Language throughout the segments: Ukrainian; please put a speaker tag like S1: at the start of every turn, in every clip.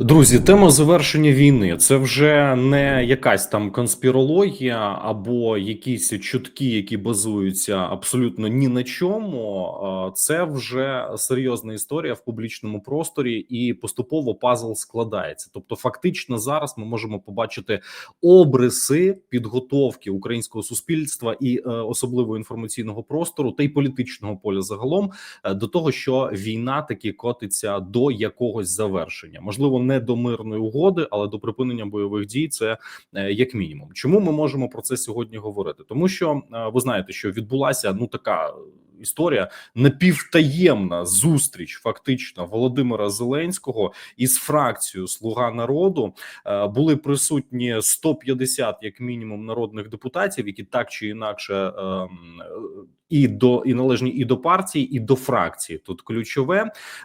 S1: Друзі, тема завершення війни це вже не якась там конспірологія або якісь чутки, які базуються абсолютно ні на чому. Це вже серйозна історія в публічному просторі, і поступово пазл складається. Тобто, фактично, зараз ми можемо побачити обриси підготовки українського суспільства і е, особливо інформаційного простору та й політичного поля загалом е, до того, що війна таки котиться до якогось завершення, можливо, не до мирної угоди, але до припинення бойових дій. Це е, як мінімум. Чому ми можемо про це сьогодні говорити? Тому що е, ви знаєте, що відбулася ну така. Історія напівтаємна зустріч, фактично Володимира Зеленського із фракцією Слуга народу Е, були присутні 150, як мінімум, народних депутатів, які так чи інакше ем, і до і належні і до партії, і до фракції. Тут ключове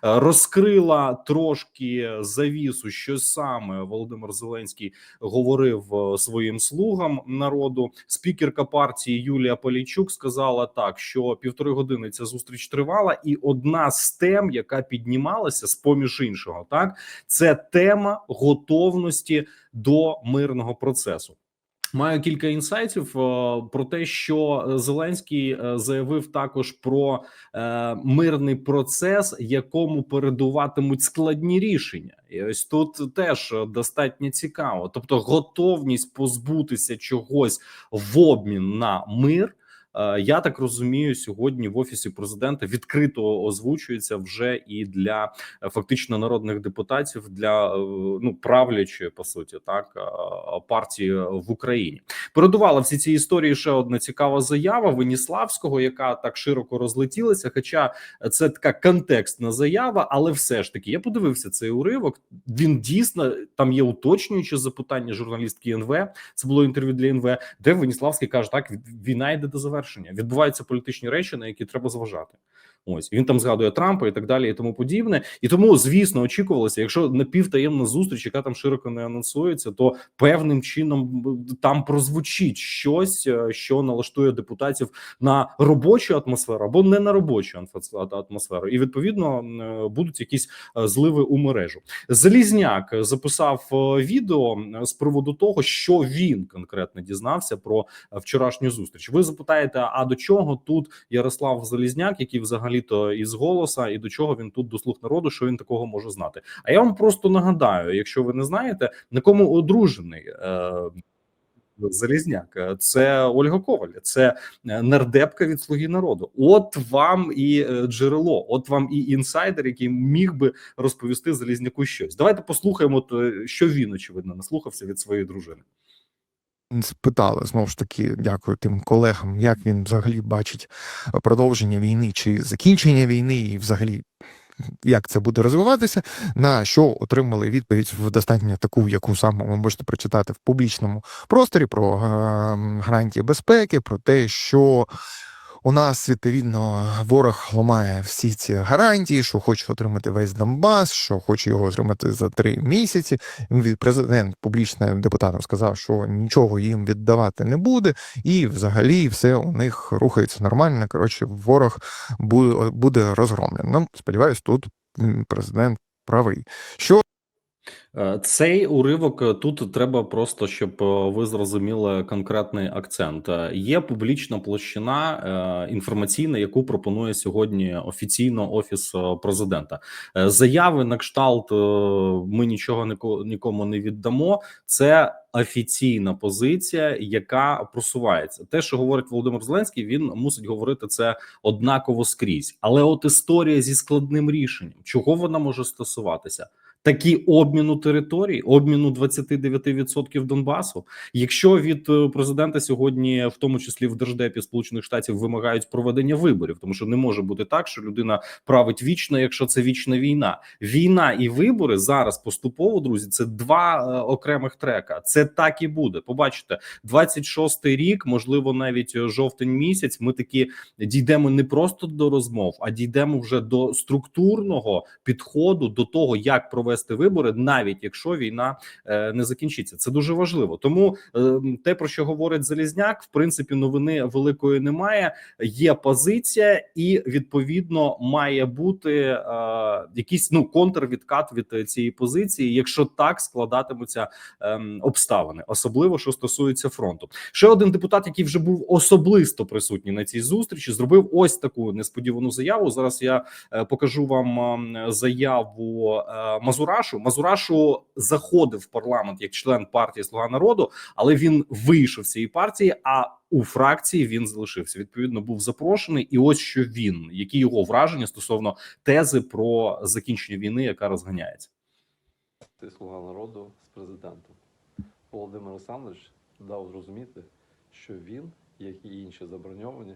S1: Е, розкрила трошки завісу, що саме Володимир Зеленський говорив е, своїм слугам народу. Спікерка партії Юлія Полійчук сказала так, що півтори години ця зустріч тривала, і одна з тем, яка піднімалася з поміж іншого, так це тема готовності до мирного процесу. Маю кілька інсайтів е, про те, що Зеленський е, заявив також про е, мирний процес, якому передуватимуть складні рішення, і ось тут теж достатньо цікаво. Тобто, готовність позбутися чогось в обмін на мир. Е, Я так розумію, сьогодні в офісі президента відкрито озвучується вже і для е, фактично народних депутатів для е, ну правлячої по суті так партії в Україні. Передувала всі ці історії ще одна цікава заява Веніславського, яка так широко розлетілася. Хоча це така контекстна заява, але все ж таки я подивився цей уривок. Він дійсно там є уточнююче запитання журналістки НВ. Це було інтерв'ю для НВ, де Веніславський каже: так війна йде до завершення. Відбуваються політичні речі, на які треба зважати. Ось він там згадує Трампа і так далі, і тому подібне. І тому, звісно, очікувалося, якщо напівтаємна зустріч, яка там широко не анонсується, то певним чином там прозвучить щось, е, що налаштує депутатів на робочу атмосферу або не на робочу атмосферу. І відповідно е, будуть якісь е, зливи у мережу. Залізняк записав відео з приводу того, що він конкретно дізнався про вчорашню зустріч. Ви запитаєте, а до чого тут Ярослав Залізняк, який взагалі то із голоса, і до чого він тут до слуг народу, що він такого може знати? А я вам просто нагадаю, якщо ви не знаєте, на кому одружений. Е Залізняк, це Ольга Коваль, це нардепка від слуги народу. От вам і джерело, от вам і інсайдер, який міг би розповісти Залізняку щось. Давайте послухаємо, що він очевидно наслухався від своєї дружини.
S2: Спитали знову ж таки, дякую тим колегам, як він взагалі бачить продовження війни чи закінчення війни, і взагалі як це буде розвиватися, на що отримали відповідь в достатньо таку, яку саме ви можете прочитати в публічному просторі про е, гарантії безпеки, про те, що у нас відповідно ворог ламає всі ці гарантії, що хоче отримати весь Донбас, що хоче його отримати за три місяці. Президент публічним депутатам сказав, що нічого їм віддавати не буде, і взагалі все у них рухається нормально. Коротше, ворог буде розгромлений. Ну, Сподіваюсь, тут президент правий. Що
S1: цей уривок е, тут треба просто, щоб е, ви зрозуміли конкретний акцент. Е, є публічна площина інформаційна, яку пропонує сьогодні офіційно офіс президента. Заяви на кшталт ми нічого нікому не віддамо. Це офіційна позиція, яка просувається. Те, що говорить Володимир Зеленський, він мусить говорити це однаково скрізь. Але от історія зі складним рішенням, чого вона може стосуватися такі обміну територій, обміну 29% Донбасу. Якщо від е, президента сьогодні, в тому числі в держдепі Сполучених Штатів, вимагають проведення виборів, тому що не може бути так, що людина править вічно, якщо це вічна війна. Війна і вибори зараз поступово друзі. Це два е, окремих трека. Це так і буде. Побачите, 26-й рік, можливо, навіть жовтень місяць. Ми таки дійдемо не просто до розмов, а дійдемо вже до структурного підходу до того, як провести провести вибори, навіть якщо війна е, не закінчиться. Це дуже важливо. Тому е, те, про що говорить Залізняк, в принципі, новини великої немає. Є позиція, і відповідно має бути е, якийсь ну контрвідкат від цієї позиції, якщо так складатимуться ем, обставини, особливо що стосується фронту. Ще один депутат, який вже був особисто присутній на цій зустрічі, зробив ось таку несподівану заяву. Зараз я е, покажу вам ем, заяву е, Мазурашу. Мазурашу заходив в парламент як член партії Слуга народу, але він вийшов з цієї партії. А у фракції він залишився. Відповідно, був запрошений, і ось що він, які його враження стосовно тези про закінчення війни, яка розганяється.
S3: Ти слуга народу з президентом. Володимир Олександрович дав зрозуміти, що він, як і інші заброньовані,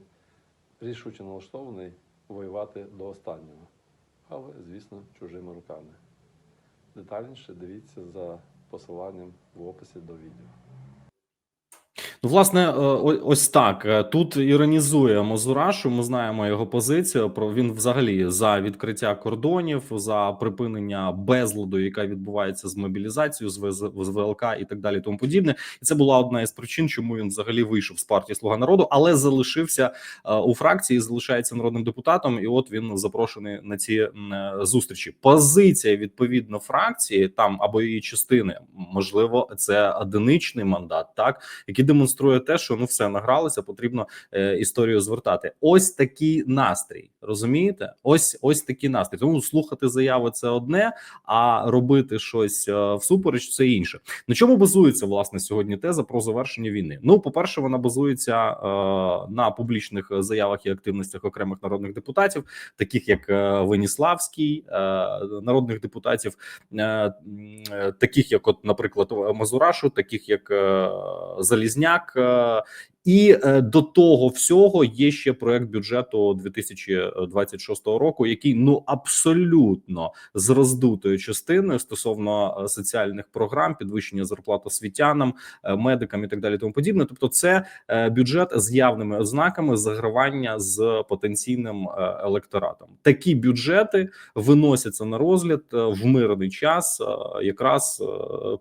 S3: рішуче налаштований воювати до останнього, але, звісно, чужими руками. Детальніше дивіться за посиланням в описі до відео.
S1: Ну, власне, е, ось так. Е, Тут іронізує Мазурашу. Ми знаємо його позицію. Про він взагалі за відкриття кордонів, за припинення безладу, яка відбувається з мобілізацією, з ВЛК і так далі. Тому подібне. І це була одна із причин, чому він взагалі вийшов з партії Слуга народу, але залишився е, у фракції, залишається народним депутатом. І от він запрошений на ці зустрічі. Позиція відповідно фракції там або її частини, можливо, це одиничний мандат, так які який демонструє те, що ну все награлися, потрібно е, історію звертати. Ось такий настрій. Розумієте? Ось ось такий настрій. Тому слухати заяви це одне, а робити щось е, всупереч це інше. На чому базується власне сьогодні теза про завершення війни? Ну, по перше, вона базується е, на публічних заявах і активностях окремих народних депутатів, таких як е, Веніславський, е, народних депутатів, е, е, таких як, от, наприклад, Мазурашу, таких як е, Залізняк. Е, І е, до того всього є ще проект бюджету 2026 року, який ну абсолютно з роздутою частиною стосовно е, соціальних програм, підвищення зарплат освітянам, е, медикам і так далі. Тому подібне. Тобто, це бюджет з явними ознаками загравання з потенційним електоратом. Такі бюджети виносяться на розгляд в мирний час, якраз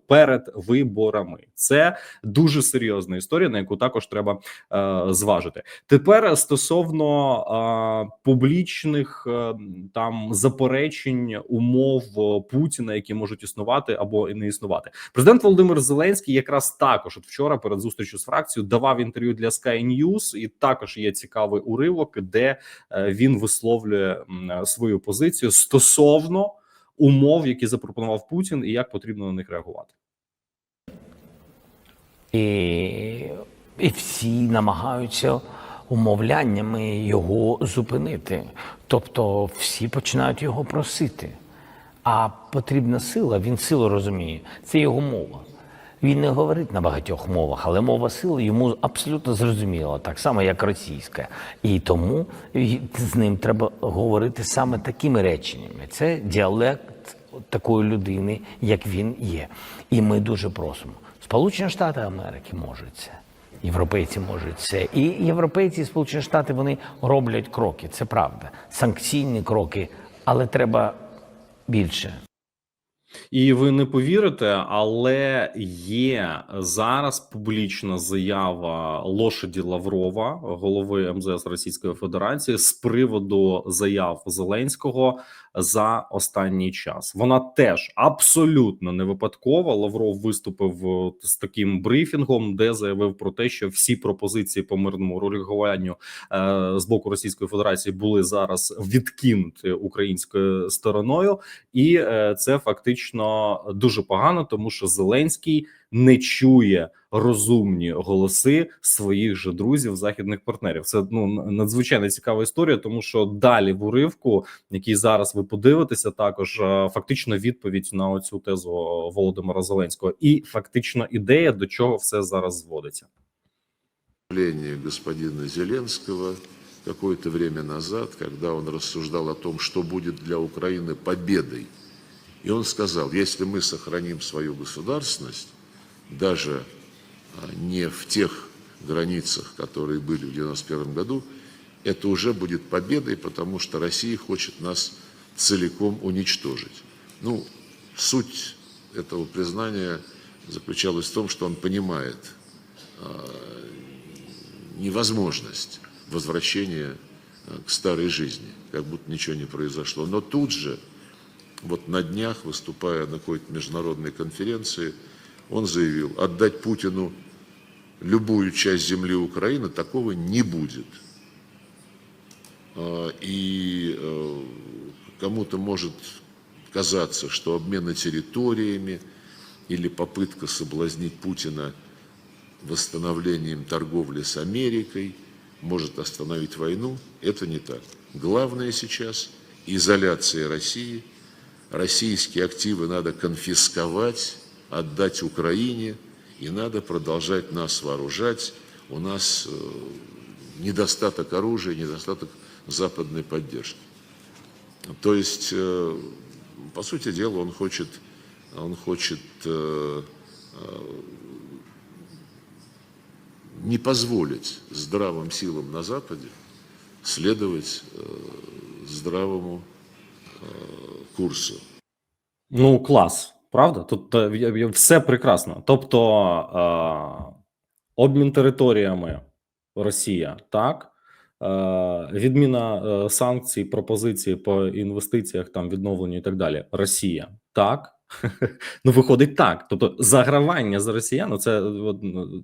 S1: перед виборами. Це дуже серйозна історія, на яку також треба е, зважити. Тепер стосовно е, публічних е, там заперечень умов е, Путіна, які можуть існувати або і не існувати. Президент Володимир Зеленський якраз також от вчора перед зустрічю з фракцією давав інтерв'ю для Sky News, і також є цікавий уривок, де він висловлює свою позицію стосовно умов, які запропонував Путін, і як потрібно на них реагувати.
S4: І, і всі намагаються умовляннями його зупинити. Тобто всі починають його просити. А потрібна сила, він силу розуміє. Це його мова. Він не говорить на багатьох мовах, але мова сили йому абсолютно зрозуміла, так само, як російська. І тому з ним треба говорити саме такими реченнями. Це діалект такої людини, як він є. І ми дуже просимо. Сполучені Штати Америки можуть це. Європейці можуть це. І європейці, і Сполучені Штати вони роблять кроки. Це правда. Санкційні кроки, але треба більше.
S1: І ви не повірите, але є зараз публічна заява лошаді Лаврова, голови МЗС Російської Федерації, з приводу заяв Зеленського за останній час. Вона теж абсолютно не випадкова. Лавров виступив е, з таким брифінгом, де заявив про те, що всі пропозиції по мирному реагуванню е, з боку Російської Федерації були зараз відкинуті українською стороною, і е, це фактично дуже погано, тому що Зеленський не чує розумні голоси своїх же друзів, західних партнерів. Це ну надзвичайно цікава історія, тому що далі в уривку, який зараз ви подивитеся, також е, фактично відповідь на оцю тезу Володимира Зеленського, і фактично ідея до чого все зараз зводиться.
S5: выступление господина Зеленского какое-то время назад, когда он рассуждал о том, что будет для Украины победой. И он сказал, если мы сохраним свою государственность, даже а, не в тех границах, которые были в 1991 году, это уже будет победой, потому что Россия хочет нас целиком уничтожить. Ну, суть этого признания заключалась в том, что он понимает э, невозможность возвращения э, к старой жизни, как будто ничего не произошло. Но тут же, вот на днях, выступая на какой-то международной конференции, он заявил, отдать Путину любую часть земли Украины такого не будет. А, И э, кому-то может казаться, что обмены территориями или попытка соблазнить Путина восстановлением торговли с Америкой может остановить войну. Это не так. Главное сейчас – изоляция России. Российские активы надо конфисковать, отдать Украине, и надо продолжать нас вооружать. У нас э, недостаток оружия, недостаток западной поддержки. То есть, э, по сути дела, он хочет, он хочет э, не позволить здравым силам на Западе следовать здравому курсу.
S1: Ну, клас, правда? Тут е, все прекрасно. Тобто е, обмін територіями Росія, так. Е, відміна санкцій, пропозиції по інвестиціях, там відновленню і так далі. Росія, так. Ну, виходить так. Тобто, загравання за росіян, ну, це,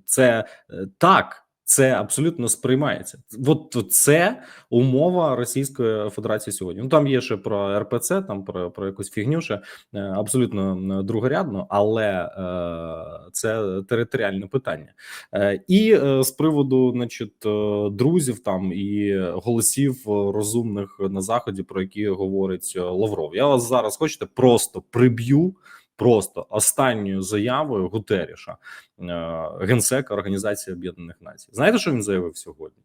S1: це так, це абсолютно сприймається. От це умова Російської Федерації сьогодні. Ну там є ще про РПЦ, там про, про якусь фігню ще е, абсолютно другорядно, але е, це територіальне питання. Е, і з приводу, значить, друзів там і голосів розумних на заході, про які говорить Лавров. Я вас зараз хочете просто приб'ю. Просто останньою заявою Гутеріша, е, генсека Організації Об'єднаних Націй. Знаєте, що він заявив сьогодні?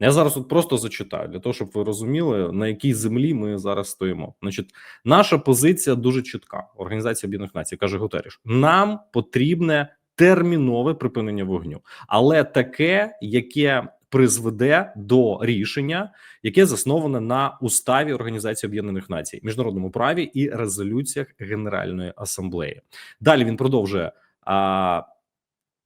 S1: Я зараз тут просто зачитаю для того, щоб ви розуміли, на якій землі ми зараз стоїмо. Значить, наша позиція дуже чітка. Організація Об'єднаних Націй каже Гутеріш: нам потрібне термінове припинення вогню, але таке, яке призведе до рішення, яке засноване на уставі Організації Об'єднаних Націй, міжнародному праві і резолюціях Генеральної асамблеї. Далі він продовжує. А,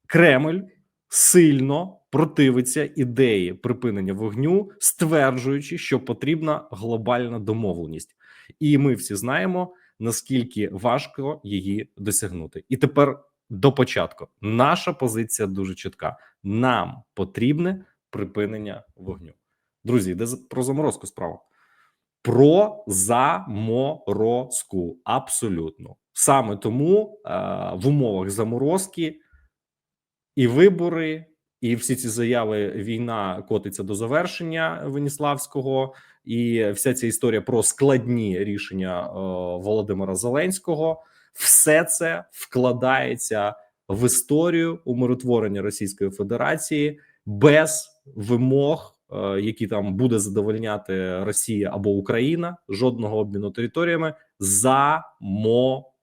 S1: Кремль сильно противиться ідеї припинення вогню, стверджуючи, що потрібна глобальна домовленість, і ми всі знаємо наскільки важко її досягнути. І тепер до початку наша позиція дуже чітка: нам потрібне припинення вогню. Друзі, за- про заморозку справа. Про заморозку абсолютно саме тому е, в умовах заморозки і вибори, і всі ці заяви війна котиться до завершення Веніславського, і вся ця історія про складні рішення е, Володимира Зеленського. Все це вкладається в історію умиротворення Російської Федерації без вимог, е, які там буде задовольняти Росія або Україна, жодного обміну територіями. Заморозка.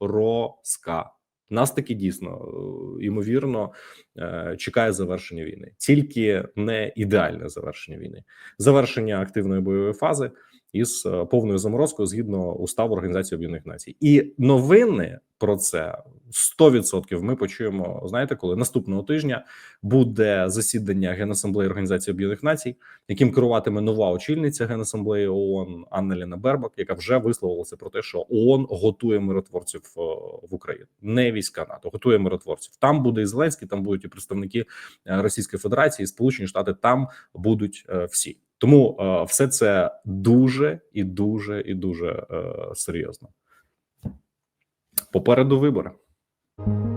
S1: Нас таки дійсно е, ймовірно е, чекає завершення війни, тільки не ідеальне завершення війни, завершення активної бойової фази із повною заморозкою згідно уставу Організації Об'єднаних Націй. І новини про це 100% ми почуємо. Знаєте, коли наступного тижня буде засідання Генасамблеї Організації Об'єднаних Націй, яким керуватиме нова очільниця Генасамблеї ООН Анна Ліна Бербак, яка вже висловилася про те, що ООН готує миротворців е, в Україну, не війська НАТО, готує миротворців. Там буде і Зеленський, там будуть і представники е, Російської Федерації, і Сполучені Штати. Там будуть е, всі. Тому все це дуже і дуже і дуже серйозно. Попереду вибори. you